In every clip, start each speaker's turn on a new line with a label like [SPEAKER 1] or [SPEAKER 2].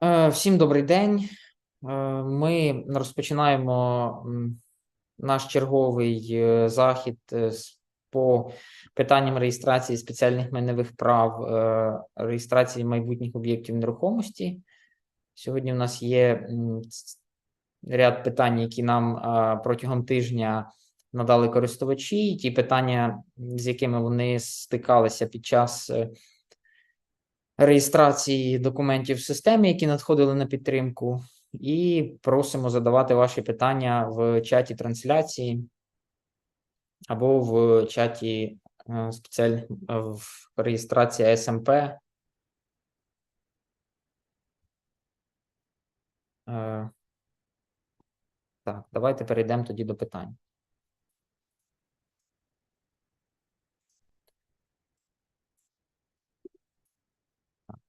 [SPEAKER 1] Е, Всім добрий день. Е, Ми розпочинаємо наш черговий е, захід по питанням реєстрації спеціальних майнових прав, реєстрації майбутніх об'єктів нерухомості. Сьогодні у нас є ряд питань, які нам протягом тижня надали користувачі, ті питання, з якими вони стикалися під час реєстрації документів в системі, які надходили на підтримку, і просимо задавати ваші питання в чаті трансляції або в чаті е, спеціаль... е, в реєстрації СМП. Е, Так, давайте перейдемо тоді до питань.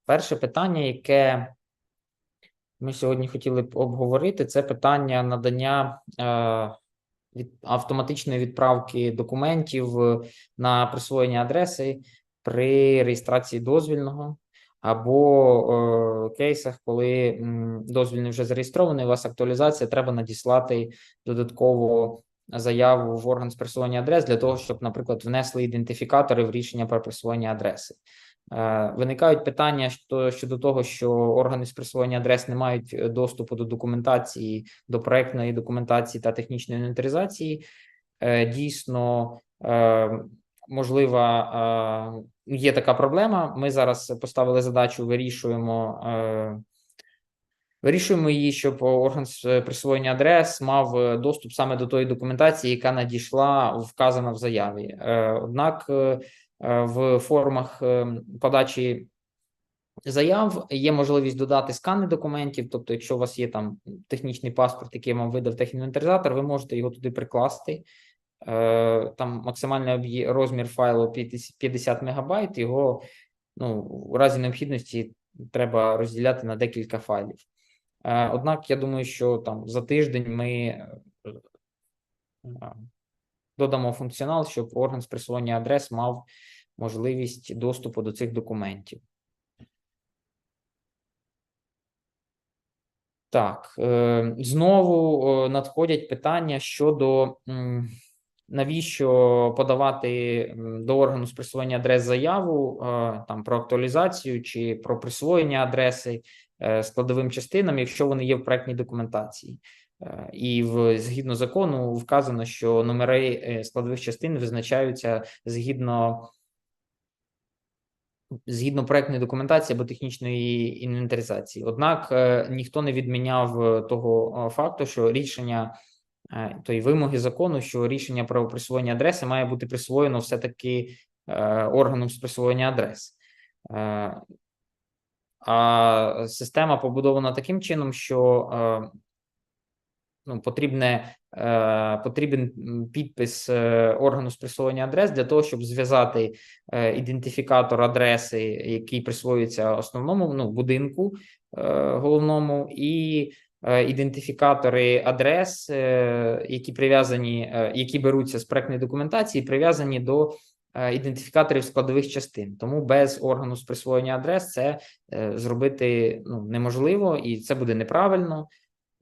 [SPEAKER 1] Перше питання, яке ми сьогодні хотіли б обговорити, це питання надання е, від автоматичної відправки документів е, на присвоєння адреси при реєстрації дозвільного або е, кейсах, коли дозвільний вже зареєстрований, у вас актуалізація, треба надіслати додатково заяву в орган з присвоєння адрес для того, щоб, наприклад, внесли ідентифікатори в рішення про присвоєння адреси. Е, Виникають питання що- щодо того, що органи з присвоєння адрес не мають е, доступу до документації, до проектної документації та технічної інвентаризації. Е, Дійсно, можлива е, є така проблема. Ми зараз поставили задачу, вирішуємо. Вирішуємо її, щоб орган з присвоєння адрес мав доступ саме до тої документації, яка надійшла вказана в заяві. Однак в формах е, подачі заяв є можливість додати скани документів. Тобто, якщо у вас є там технічний паспорт, який вам видав техінвентаризатор, ви можете його туди прикласти. Е, Там максимальний розмір файлу 50 50 мегабайт. Його ну, у разі необхідності треба розділяти на декілька файлів. Е, Однак, я думаю, що там за тиждень ми е, е, додамо функціонал, щоб орган з присвоєння адрес мав можливість доступу до цих документів. Так, е, знову е, надходять питання щодо навіщо подавати до органу з присвоєння адрес заяву е, там про актуалізацію чи про присвоєння адреси складовим частинам, якщо вони є в проектній документації. І в згідно закону вказано, що номери складових частин визначаються згідно згідно проектної документації або технічної інвентаризації. Однак е, ніхто не відміняв е, того е, факту, що рішення тої вимоги закону, що рішення про присвоєння адреси має бути присвоєно все-таки е, органом з присвоєння адрес. А система побудована таким чином, що ну, потрібне, е, потрібен підпис е, органу з присвоєння адрес для того, щоб зв'язати е, ідентифікатор адреси, який присвоюється основному ну, будинку головному, і ідентифікатори адрес, які прив'язані, які беруться з проектної документації, прив'язані до ідентифікаторів складових частин. Тому без органу з присвоєння адрес це зробити ну, неможливо, і це буде неправильно.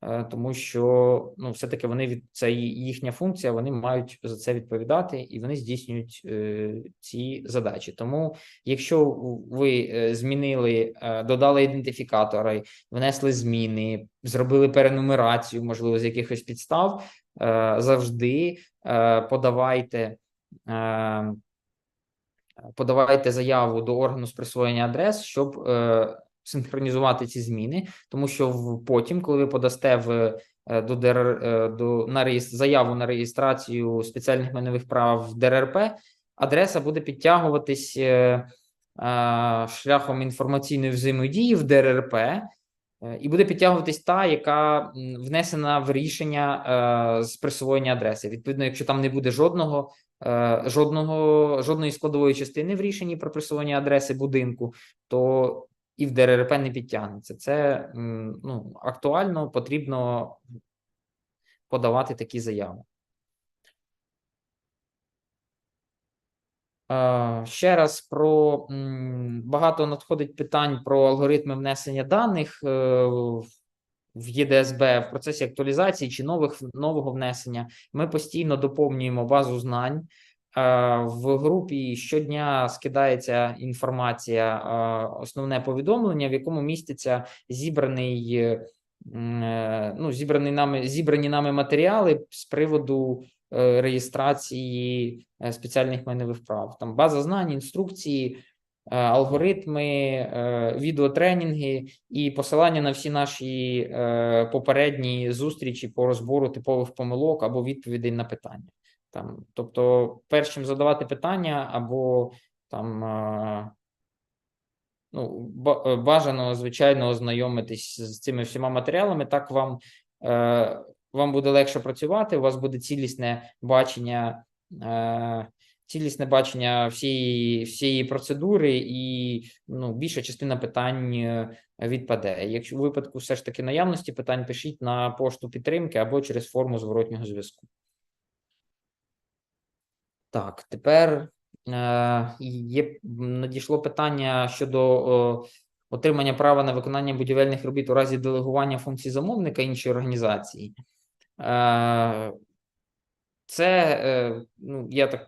[SPEAKER 1] Е, тому що ну, все-таки вони від це їхня функція, вони мають за це відповідати і вони здійснюють е, ці задачі. Тому, якщо ви е, змінили, е, додали ідентифікатори, внесли зміни, зробили перенумерацію, можливо, з якихось підстав, е, завжди е, подавайте. Е, Подавайте заяву до органу з присвоєння адрес, щоб синхронізувати ці зміни, тому що потім, коли ви подасте в е, до ДР е, до на реєс- заяву на реєстрацію спеціальних майнових прав в ДРРП, адреса буде підтягуватись е, шляхом інформаційної взаємодії в ДРРП. І буде підтягуватись та, яка внесена в рішення е, з присвоєння адреси. Відповідно, якщо там не буде жодного жодного жодної складової частини в рішенні про присвоєння адреси будинку, то і в ДРРП не підтягнеться. Це ну, актуально, потрібно подавати такі заяви. Е, Ще раз про багато надходить питань про алгоритми внесення даних е, в- ЄДСБ в процесі актуалізації чи нових нового внесення. Ми постійно доповнюємо базу знань. Е, В групі щодня скидається інформація, е, основне повідомлення, в якому міститься зібраний, е, ну, зібраний нами, зібрані нами матеріали з приводу реєстрації спеціальних майнових прав. Там база знань, інструкції, алгоритми, відеотренінги і посилання на всі наші попередні зустрічі по розбору типових помилок або відповідей на питання. Там, тобто, перш чим задавати питання, або там е, ну, е, бажано, звичайно, ознайомитись з цими всіма матеріалами. Так вам, е, вам буде легше працювати, у вас буде цілісне бачення, цілісне бачення всієї, всієї процедури, і ну, більша частина питань відпаде. Якщо в випадку все ж таки наявності питань, пишіть на пошту підтримки або через форму зворотнього зв'язку. Так, тепер е, є надійшло питання щодо о, отримання права на виконання будівельних робіт у разі делегування функцій замовника іншої організації. Е, це е, ну, я так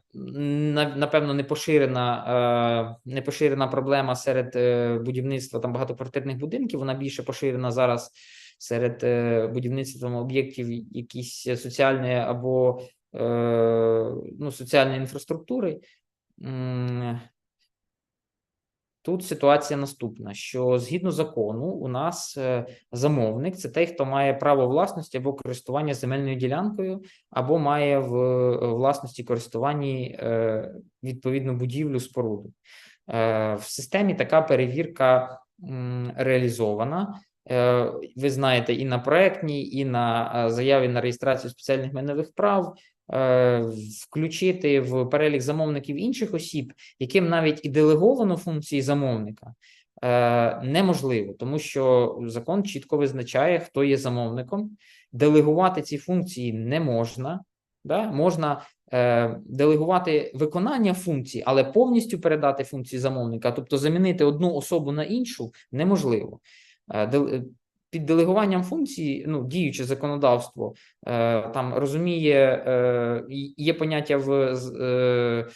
[SPEAKER 1] напевно не поширена, е, не поширена проблема серед е, будівництва там багатоквартирних будинків. Вона більше поширена зараз серед е, будівництва там, об'єктів якісь соціальної або е, ну, соціальної інфраструктури. Тут ситуація наступна: що згідно закону, у нас е, замовник це той, хто має право власності або користування земельною ділянкою, або має в е, власності користуванні е, відповідну будівлю споруду. В системі така перевірка реалізована. Ви знаєте, і на проектній, і на заяві на реєстрацію спеціальних майнових прав. Е, Включити в перелік замовників інших осіб, яким навіть і делеговано функції замовника е, неможливо, тому що закон чітко визначає, хто є замовником. Делегувати ці функції не можна. Да? Можна е, делегувати виконання функцій, але повністю передати функції замовника, тобто замінити одну особу на іншу, неможливо. Під делегуванням функцій, ну, діюче законодавство е, там розуміє, е, є поняття в е,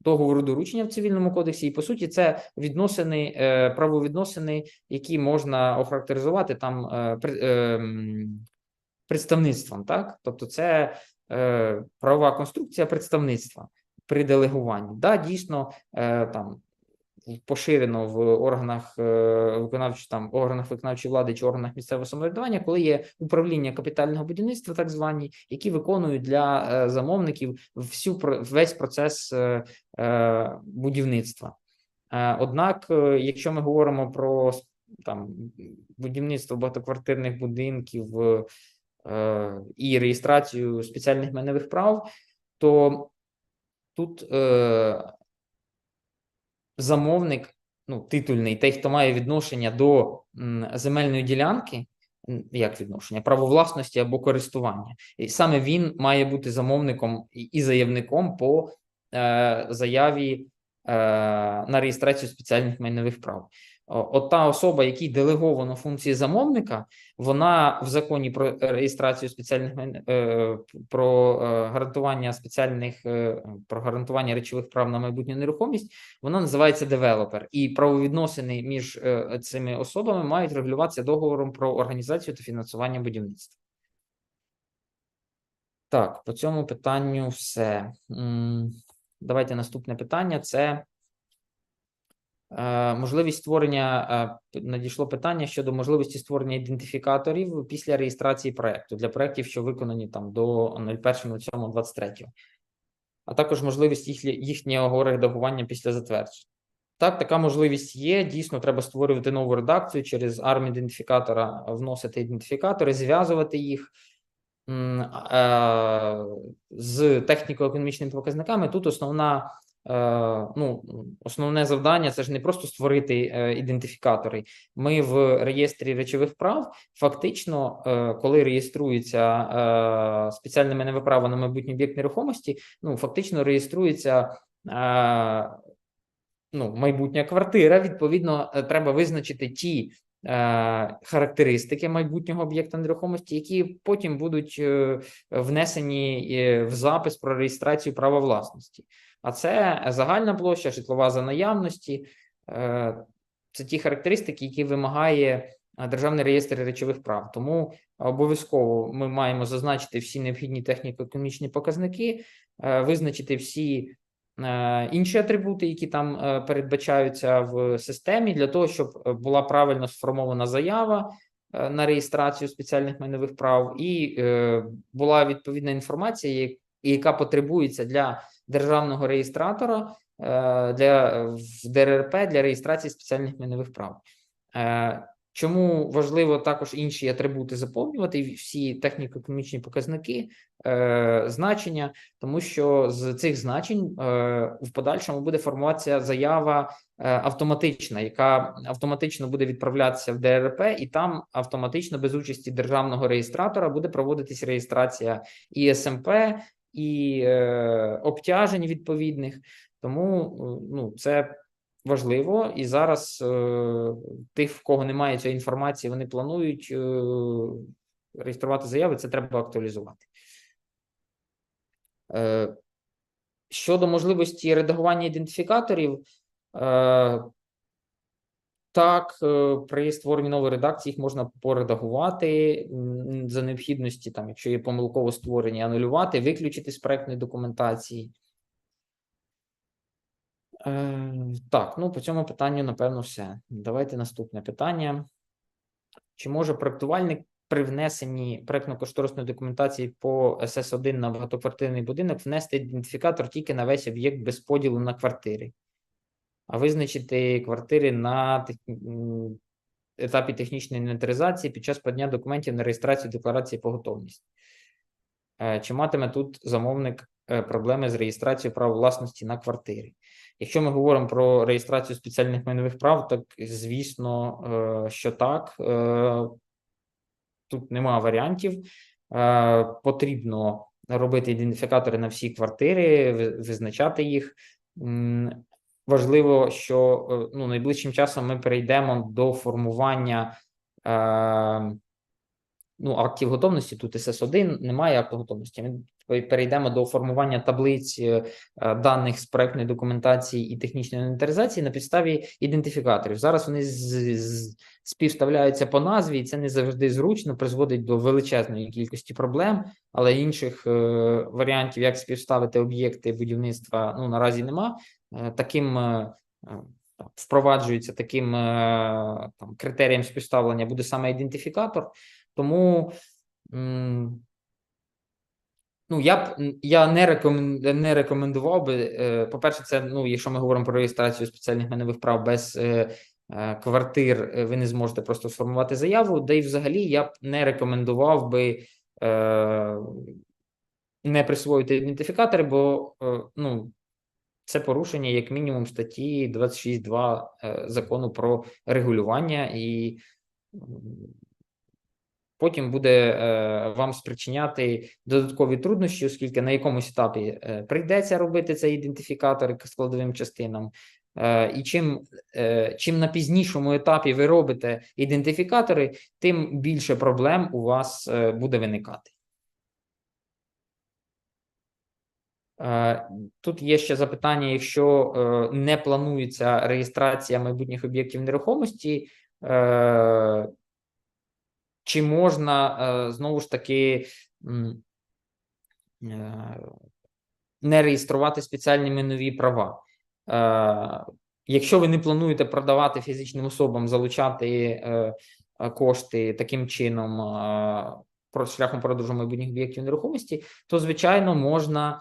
[SPEAKER 1] договору доручення в цивільному кодексі, і по суті, це відносини, е, правовідносини, які можна охарактеризувати там е, е, представництвом, так? Тобто, це правова конструкція представництва при делегуванні. Да, дійсно, там поширено в органах е, виконавчої там органах виконавчої влади чи органах місцевого самоврядування, коли є управління капітального будівництва, так звані, які виконують для е, замовників всю весь процес е, будівництва. Однак, якщо ми говоримо про там будівництво багатоквартирних будинків і реєстрацію спеціальних майнових прав, то тут замовник, ну, титульний, той, хто має відношення до земельної ділянки, як відношення, право власності або користування. І саме він має бути замовником і- заявником по е, заяві е, на реєстрацію спеціальних майнових прав. От та особа, якій делеговано функції замовника, вона в законі про реєстрацію спеціальних е, про е, гарантування спеціальних е, про гарантування речових прав на майбутню нерухомість, вона називається девелопер, і правовідносини між цими особами мають регулюватися договором про організацію та фінансування будівництва. Так, по цьому питанню все. Давайте наступне питання. Це можливість створення. е, Надійшло питання щодо можливості створення ідентифікаторів після реєстрації проекту для проектів, що виконані там до 01.07.23. А також можливість їхлі- їхнього редагування після затвердження. Так, така можливість є. Дійсно, треба створювати нову редакцію через арм ідентифікатора, вносити ідентифікатори, зв'язувати їх е, з техніко-економічними показниками. Тут основна, е, ну, основне завдання це ж не просто створити е, ідентифікатори. Ми в реєстрі речових прав фактично, е, коли реєструється е, спеціальне майнове право на майбутній об'єкт нерухомості, ну фактично реєструється е, ну, майбутня квартира, відповідно, е, треба визначити ті е, характеристики майбутнього об'єкта нерухомості, які потім будуть е, внесені е, в запис про реєстрацію права власності. А це загальна площа, житлова за наявності. е, Це ті характеристики, які вимагає е, Державний реєстр речових прав. Тому обов'язково ми маємо зазначити всі необхідні техніко-економічні показники, е, визначити всі е, інші атрибути, які там е, передбачаються в системі, для того, щоб е, була правильно сформована заява е, на реєстрацію спеціальних майнових прав, і е, була відповідна інформація, яка потребується для державного реєстратора е, для в ДРРП для реєстрації спеціальних майнових прав. Чому важливо також інші атрибути заповнювати всі техніко-економічні показники, е, значення, тому що з цих значень е, в подальшому буде формуватися заява е, автоматична, яка автоматично буде відправлятися в ДРП, і там автоматично без участі державного реєстратора буде проводитись реєстрація і СМП, і е, обтяжень відповідних. Тому е, ну, це важливо. І зараз е, тих, в кого немає цієї інформації, вони планують е, реєструвати заяви. Це треба актуалізувати. Е, щодо можливості редагування ідентифікаторів, так, при створенні нової редакції їх можна поредагувати за необхідності, там, якщо є помилково створені, анулювати, виключити з проектної документації. Е, так, ну по цьому питанню, напевно, все. Давайте наступне питання. Чи може проектувальник при внесенні проектно-кошторисної документації по СС1 на багатоквартирний будинок внести ідентифікатор тільки на весь об'єкт без поділу на квартири, а визначити квартири на тех- етапі технічної інвентаризації під час подання документів на реєстрацію декларації по готовності? Е, Чи матиме тут замовник е, проблеми з реєстрацією прав власності на квартири? Якщо ми говоримо про реєстрацію спеціальних майнових прав, так звісно, е, що так. Е, Тут нема варіантів. Е, Потрібно робити ідентифікатори на всі квартири, визначати їх. Важливо, що ну, найближчим часом ми перейдемо до формування ну, актів готовності. Тут СС1 немає акту готовності. Ми перейдемо до формування таблиць е, е, даних з проектної документації і технічної інвентаризації на підставі ідентифікаторів. Зараз вони співставляються по назві, і це не завжди зручно, призводить до величезної кількості проблем, але інших е, варіантів, як співставити об'єкти будівництва, ну наразі нема. Таким впроваджується таким там, критерієм співставлення буде саме ідентифікатор. Тому Ну, я б я не рекомен, не рекомендував би. е, По-перше, це ну, якщо ми говоримо про реєстрацію спеціальних майнових прав без е, е, квартир, ви не зможете просто сформувати заяву. Да й взагалі я б не рекомендував би не присвоїти ідентифікатори, бо ну, це порушення як мінімум статті 26.2 е, закону про регулювання і. Потім буде е, вам спричиняти додаткові труднощі, оскільки на якомусь етапі е, прийдеться робити цей ідентифікатор складовим частинам. Е, і чим, чим на пізнішому етапі ви робите ідентифікатори, тим більше проблем у вас буде виникати. Тут є ще запитання: якщо не планується реєстрація майбутніх об'єктів нерухомості, чи можна е, знову ж таки е, не реєструвати спеціальні майнові права? Е, Якщо ви не плануєте продавати фізичним особам, залучати кошти таким чином шляхом продажу майбутніх об'єктів нерухомості, то звичайно можна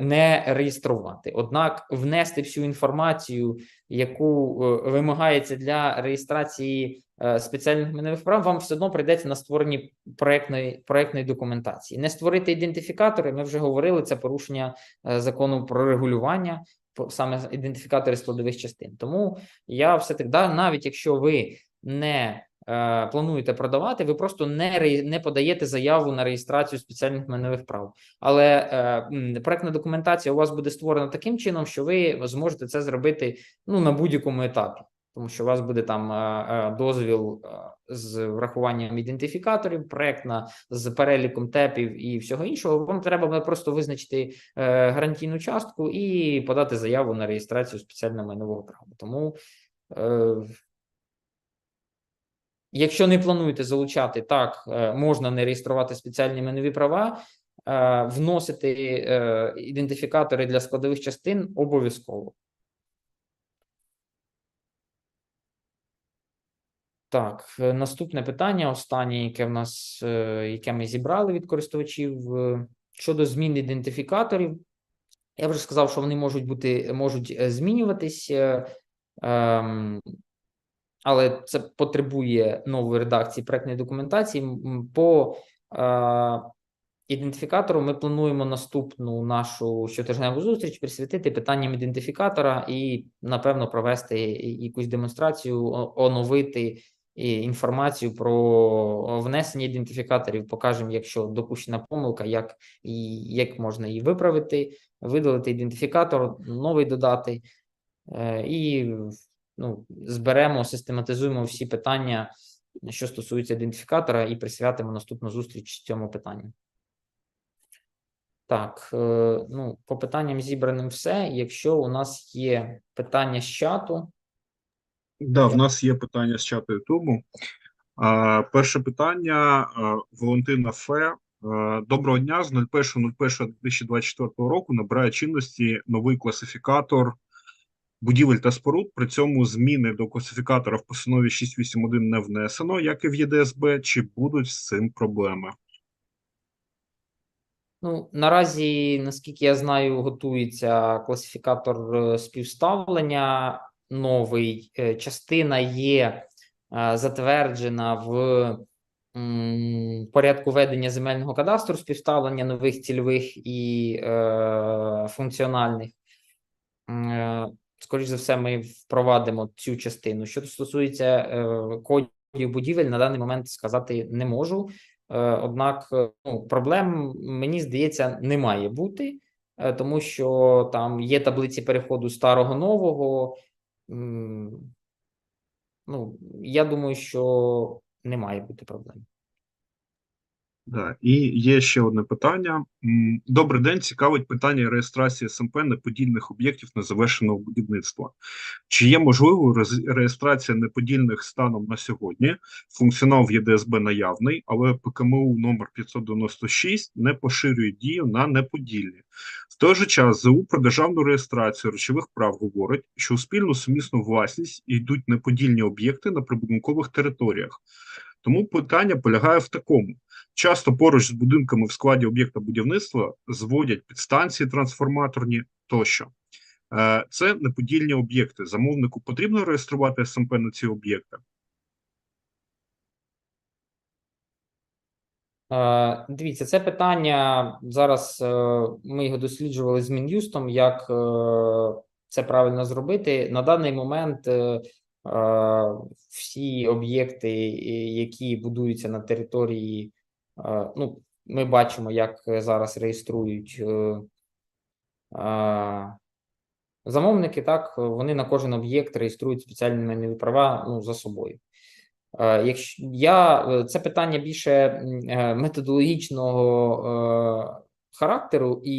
[SPEAKER 1] не реєструвати. Однак внести всю інформацію, яку вимагається для реєстрації спеціальних майнових прав, вам все одно прийдеться на створенні проектної, проектної документації. Не створити ідентифікатори, ми вже говорили, це порушення е, закону про регулювання, саме ідентифікатори складових частин. Тому я все таки, да, навіть якщо ви не е, плануєте продавати, ви просто не не подаєте заяву на реєстрацію спеціальних майнових прав. Але е, проектна документація у вас буде створена таким чином, що ви зможете це зробити ну на будь-якому етапі, тому що у вас буде там е, е, дозвіл е, з врахуванням ідентифікаторів, проектна з переліком тепів і всього іншого. Вам треба просто визначити гарантійну частку і подати заяву на реєстрацію спеціального майнового права. Тому Якщо не плануєте залучати, так можна не реєструвати спеціальні майнові права, вносити ідентифікатори для складових частин обов'язково. Так, е, наступне питання, останнє, яке в нас, е, яке ми зібрали від користувачів е, щодо змін ідентифікаторів. Я вже сказав, що вони можуть бути, можуть змінюватись. ем, але це потребує нової редакції проектної документації. По ідентифікатору ми плануємо наступну нашу щотижневу зустріч присвятити питанням ідентифікатора і, напевно, провести якусь демонстрацію, оновити і інформацію про внесення ідентифікаторів. Покажемо, якщо допущена помилка, як, і як можна її виправити, видалити ідентифікатор, новий додати. Е, І ну, зберемо, систематизуємо всі питання, що стосуються ідентифікатора, і присвятимо наступну зустріч цьому питанню. Так, е, ну, по питанням зібраним все. Якщо у нас є питання з чату,
[SPEAKER 2] Да, в нас є питання з чату Ютубу. Перше питання Валентина Фе. Доброго дня. З 01.01.2024 року набирає чинності новий класифікатор будівель та споруд. При цьому зміни до класифікатора в постанові 681 не внесено, як і в ЄДСБ. Чи будуть з цим проблеми?
[SPEAKER 1] Ну, наразі, наскільки я знаю, готується класифікатор е, співставлення новий. Е, Частина є е, затверджена в порядку ведення земельного кадастру співставлення нових цільових і е, функціональних. М, е, за все, ми впровадимо цю частину. Що стосується кодів будівель, на даний момент сказати не можу. Однак ну, проблем, мені здається, не має бути, тому що там є таблиці переходу старого нового. Ну, я думаю, що не має бути проблем.
[SPEAKER 2] Да. І є ще одне питання. Добрий день. Цікавить питання реєстрації СМП неподільних об'єктів незавершеного будівництва. Чи є можливою реєстрація неподільних станом на сьогодні? Функціонал в ЄДСБ наявний, але ПКМУ номер 596 не поширює дію на неподільні. В той же час ЗУ про державну реєстрацію речових прав говорить, що у спільну сумісну власність йдуть неподільні об'єкти на прибудинкових територіях. Тому питання полягає в такому: часто поруч з будинками в складі об'єкта будівництва зводять підстанції трансформаторні тощо. Е, Це неподільні об'єкти. Замовнику потрібно реєструвати СМП на ці об'єкти.
[SPEAKER 1] Е, Дивіться, це питання зараз е, ми його досліджували з Мін'юстом, як це правильно зробити. На даний момент всі об'єкти, які будуються на території, ну, ми бачимо, як зараз реєструють е, замовники, так, вони на кожен об'єкт реєструють спеціальні майнові права ну, за собою. Е, Якщо я е, це питання більше методологічного характеру, і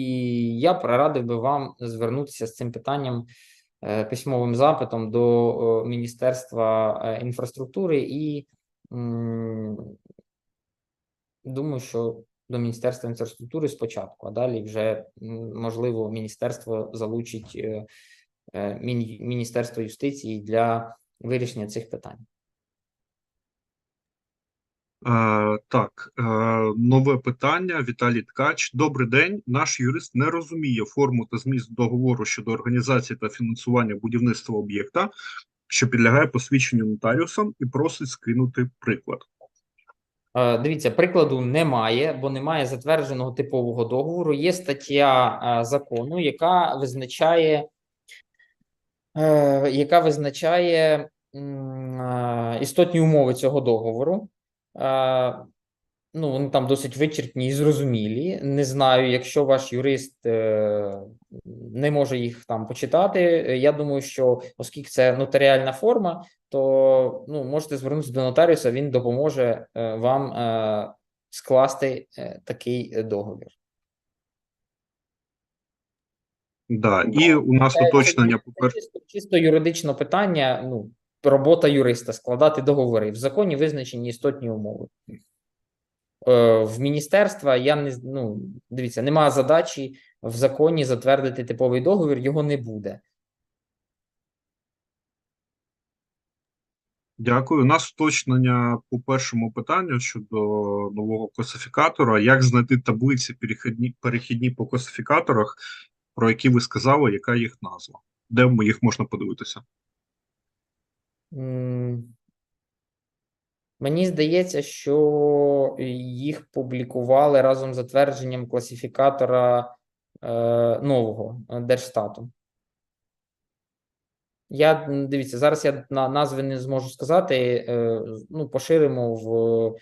[SPEAKER 1] я порадив би вам звернутися з цим питанням письмовим запитом до е, Міністерства е, інфраструктури і думаю, що до Міністерства інфраструктури спочатку, а далі вже можливо міністерство залучить е, е, Міні- Міністерство юстиції для вирішення цих питань.
[SPEAKER 2] Е, так, е, нове питання. Віталій Ткач. Добрий день. Наш юрист не розуміє форму та зміст договору щодо організації та фінансування будівництва об'єкта, що підлягає посвідченню нотаріусом, і просить скинути приклад.
[SPEAKER 1] Е, Дивіться, прикладу немає, бо немає затвердженого типового договору. Є стаття закону, яка визначає, яка визначає істотні умови цього договору. Ну, вони там досить вичерпні і зрозумілі. Не знаю, якщо ваш юрист е, не може їх там почитати. е, Я думаю, що оскільки це нотаріальна форма, то ну, можете звернутися до нотаріуса, він допоможе е, вам е, скласти е, такий договір.
[SPEAKER 2] Да. І у нас
[SPEAKER 1] Це- це
[SPEAKER 2] уточнення
[SPEAKER 1] чисто-
[SPEAKER 2] по
[SPEAKER 1] чисто, чисто юридичне питання. Ну, робота юриста складати договори. В законі визначені істотні умови. Е, В міністерства я не ну, дивіться, немає задачі в законі затвердити типовий договір, його не буде.
[SPEAKER 2] Дякую. У нас уточнення по першому питанню щодо нового класифікатора. Як знайти таблиці перехідні, перехідні по класифікаторах, про які ви сказали, яка їх назва? Де їх можна подивитися?
[SPEAKER 1] Мені здається, що їх публікували разом з затвердженням класифікатора е, нового е, Держстату. Я дивіться, зараз я на назви не зможу сказати. е, Ну, поширимо в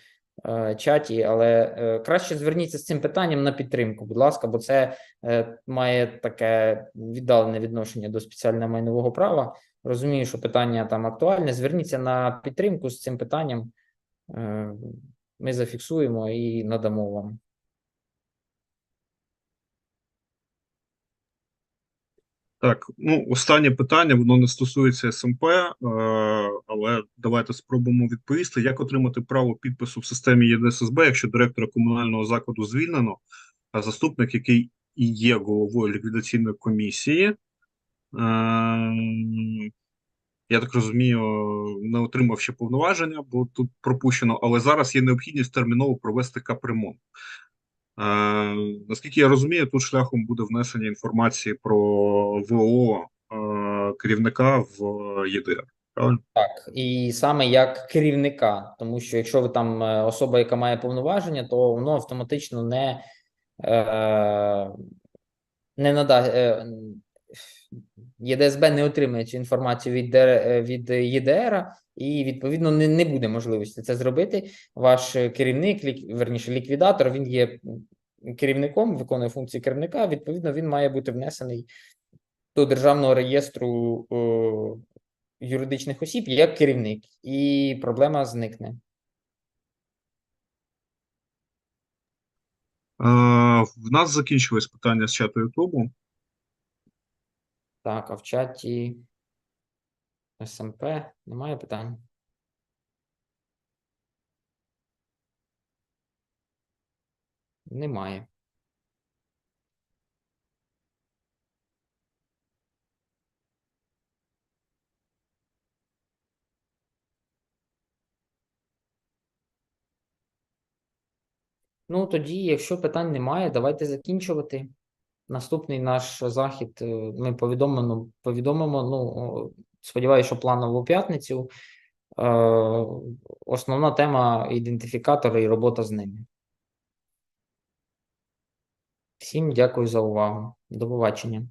[SPEAKER 1] е, чаті, але е, краще зверніться з цим питанням на підтримку, будь ласка, бо це е, має таке віддалене відношення до спеціального майнового права. Розумію, що питання там актуальне. Зверніться на підтримку з цим питанням. Е, Ми зафіксуємо і надамо вам.
[SPEAKER 2] Так, ну, останнє питання, воно не стосується СМП, е, але давайте спробуємо відповісти. Як отримати право підпису в системі ЄДССБ, якщо директора комунального закладу звільнено, а заступник, який і є головою ліквідаційної комісії, я так розумію, не отримав ще повноваження, бо тут пропущено, але зараз є необхідність терміново провести капремонт. Е, наскільки я розумію, тут шляхом буде внесення інформації про ВО е, керівника в ЄДР. Правильно?
[SPEAKER 1] Так, і саме як керівника, тому що якщо ви там е, особа, яка має повноваження, то воно автоматично не, е, не нада, е, ЄДСБ не отримає цю інформацію від, е, від ЄДР, і відповідно не, не буде можливості це зробити. Ваш керівник, лік, верніше, ліквідатор, він є керівником, виконує функції керівника. Відповідно, він має бути внесений до державного реєстру е, юридичних осіб як керівник, і проблема зникне.
[SPEAKER 2] Е, в нас закінчились питання з чату Ютубу.
[SPEAKER 1] Так, а в чаті СМП немає питань. Немає. Ну, тоді, якщо питань немає, давайте закінчувати. Наступний наш захід е, ми повідомимо, повідомимо. Ну, сподіваюся, що планово у п'ятницю. Е, Основна тема ідентифікатори і робота з ними. Всім дякую за увагу. До побачення.